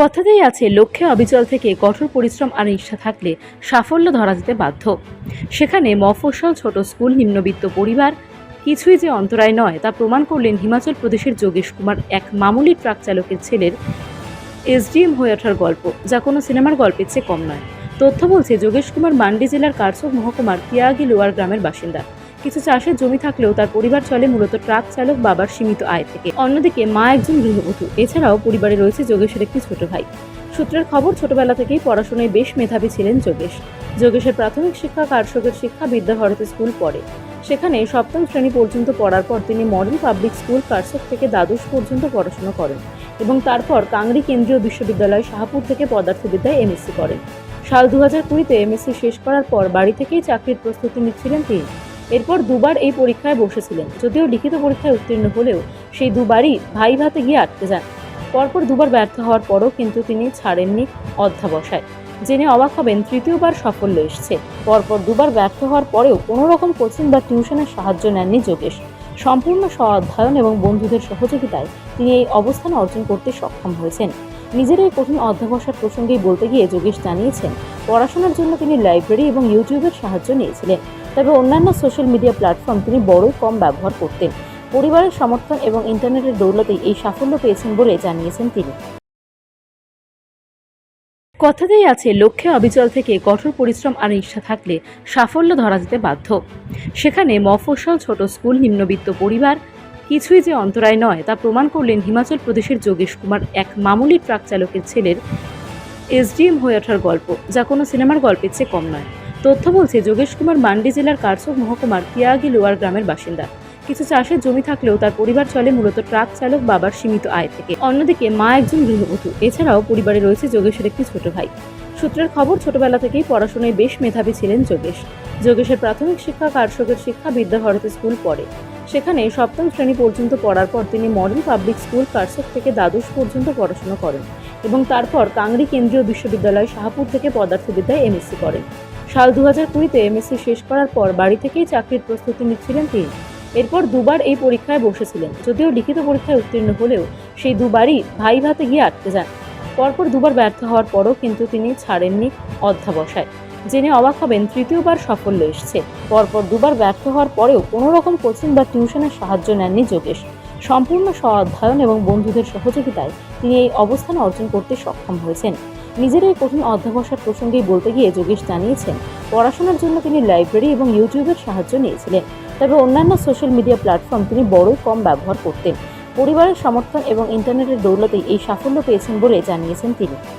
কথাতেই আছে, লক্ষ্যে অবিচল থেকে কঠোর পরিশ্রম আর ইচ্ছা থাকলে সাফল্য ধরা যেতে বাধ্য। সেখানে মফস্বল ছোট স্কুল, নিম্নবিত্ত পরিবার, কিছুই যে অন্তরায় নয়, তা প্রমাণ করলেন হিমাচল প্রদেশের যোগেশ কুমার, এক মামুলি ট্রাক চালকের ছেলের এসডিএম হয়ে ওঠার গল্প, যা কোনো সিনেমার গল্পের চেয়ে কম নয়। তথ্য বলছে, যোগেশ কুমার মান্ডি জেলার কারসব মহকুমার পিয়াগি লোয়ার গ্রামের বাসিন্দা। কিছু চাষের জমি থাকলেও তার পরিবার চলে মূলত ট্রাক চালক বাবার সীমিত আয় থেকে। অন্যদিকে মা একজন গৃহবধূ এছাড়াও পরিবারে রয়েছে যোগেশের একটি ছোট ভাই। সূত্রের খবর, ছোটবেলা থেকেই পড়াশোনায় বেশ মেধাবী ছিলেন যোগেশ। যোগেশের প্রাথমিক শিক্ষা কারসকের শিক্ষা বিদ্যাভারতী স্কুল পড়ে। সেখানে সপ্তম শ্রেণি পর্যন্ত পড়ার পর তিনি মডেল পাবলিক স্কুল কারসক থেকে দ্বাদশ পর্যন্ত পড়াশোনা করেন এবং তারপর কাংড়ি কেন্দ্রীয় বিশ্ববিদ্যালয় শাহপুর থেকে পদার্থবিদ্যায় এমএসসি করেন। সাল দু হাজার কুড়িতে এমএসসি শেষ করার পর বাড়ি থেকেই চাকরির প্রস্তুতি নিচ্ছিলেন তিনি। এরপর দুবার এই পরীক্ষায় বসেছিলেন। যদিও লিখিত পরীক্ষায় উত্তীর্ণ হলেও সেই দুবারই ভাই ভাতে গিয়ে আটকে যান। পরপর দুবার ব্যর্থ হওয়ার পরও কিন্তু তিনি ছাড়েননি অধ্যাবসায়। জেনে অবাক হবেন, তৃতীয়বার সাফল্য এসছে। পরপর দুবার ব্যর্থ হওয়ার পরেও কোনো রকম কোচিং বা টিউশনের সাহায্য নেননি যোগেশ। সম্পূর্ণ স্ব অধ্যয়ন এবং বন্ধুদের সহযোগিতায় তিনি এই অবস্থান অর্জন করতে সক্ষম হয়েছেন। নিজের এই কঠিন অধ্যবসার প্রসঙ্গেই বলতে গিয়ে যোগেশ জানিয়েছেন, পড়াশোনার জন্য তিনি লাইব্রেরি এবং ইউটিউবের সাহায্য নিয়েছিলেন। তবে অন্যান্য সোশ্যাল মিডিয়া প্ল্যাটফর্ম তিনি বড়ই কম ব্যবহার করতেন। পরিবারের সমর্থন এবং ইন্টারনেটের দৌলতেই এই সাফল্য পেয়েছেন বলে জানিয়েছেন তিনি। কথাতেই আছে, লক্ষ্যে অবিচল থেকে কঠোর পরিশ্রম আর ইচ্ছা থাকলে সাফল্য ধরা যেতে বাধ্য। সেখানে মফস্বল ছোট স্কুল, নিম্নবিত্ত পরিবার কিছুই যে অন্তরায় নয় তা প্রমাণ করলেন হিমাচল প্রদেশের যোগেশ কুমার এক মামুলি ট্রাক চালকের ছেলের এসডিএম হয়ে ওঠার গল্প, যা কোনো সিনেমার গল্পের চেয়ে কম নয়। তথ্য বলছে, যোগেশ কুমার মান্ডি জেলার কারসব মহকুমার পিয়াগি লোয়ার গ্রামের বাসিন্দা। কিছু চাষের জমি থাকলেও তার পরিবার চলে মূলত ট্রাক চালক বাবার সীমিত আয় থেকে। অন্যদিকে মা একজন গৃহবধূ। এছাড়াও পরিবারে রয়েছে যোগেশের একটি ছোট ভাই। সূত্রের খবর, ছোটবেলা থেকেই পড়াশোনায় বেশ মেধাবী ছিলেন যোগেশ। যোগেশের প্রাথমিক শিক্ষা কারসকের শিক্ষা বিদ্যাভারতী স্কুল পড়ে। সেখানে সপ্তম শ্রেণি পর্যন্ত পড়ার পর তিনি মডেল পাবলিক স্কুল কারসক থেকে দ্বাদশ পর্যন্ত পড়াশোনা করেন এবং তারপর কাংরি কেন্দ্রীয় বিশ্ববিদ্যালয় শাহপুর থেকে পদার্থবিদ্যায় এমএসসি করেন। সাল দু হাজার কুড়িতে এমএসসি শেষ করার পর বাড়ি থেকেই চাকরির প্রস্তুতি নিচ্ছিলেন তিনি। এরপর দুবার এই পরীক্ষায় বসেছিলেন, যদিও লিখিত পরীক্ষায় উত্তীর্ণ হলেও সেই দুবারই ভাই ভাতে গিয়ে আটকে যান। পরপর দুবার ব্যর্থ হওয়ার পরও কিন্তু তিনি ছাড়েননি অধ্যাবসায়। জেনে অবাক হবেন তৃতীয়বার সাফল্য এসছে। পরপর দুবার ব্যর্থ হওয়ার পরেও কোনো রকম কোচিং বা টিউশনের সাহায্য নেননি যোগেশ। সম্পূর্ণ স্ব অধ্যয়ন এবং বন্ধুদের সহযোগিতায় তিনি এই অবস্থান অর্জন করতে সক্ষম হয়েছেন। নিজের এই কঠিন অধ্যবসার প্রসঙ্গেই বলতে গিয়ে যোগেশ জানিয়েছেন, পড়াশোনার জন্য তিনি লাইব্রেরি এবং ইউটিউবের সাহায্য নিয়েছিলেন, তবে অন্যান্য সোশ্যাল মিডিয়া প্ল্যাটফর্ম তিনি বড়ই কম ব্যবহার করতেন। পরিবারের সমর্থন এবং ইন্টারনেটের দৌলতেই এই সাফল্য পেয়েছেন বলে জানিয়েছেন তিনি।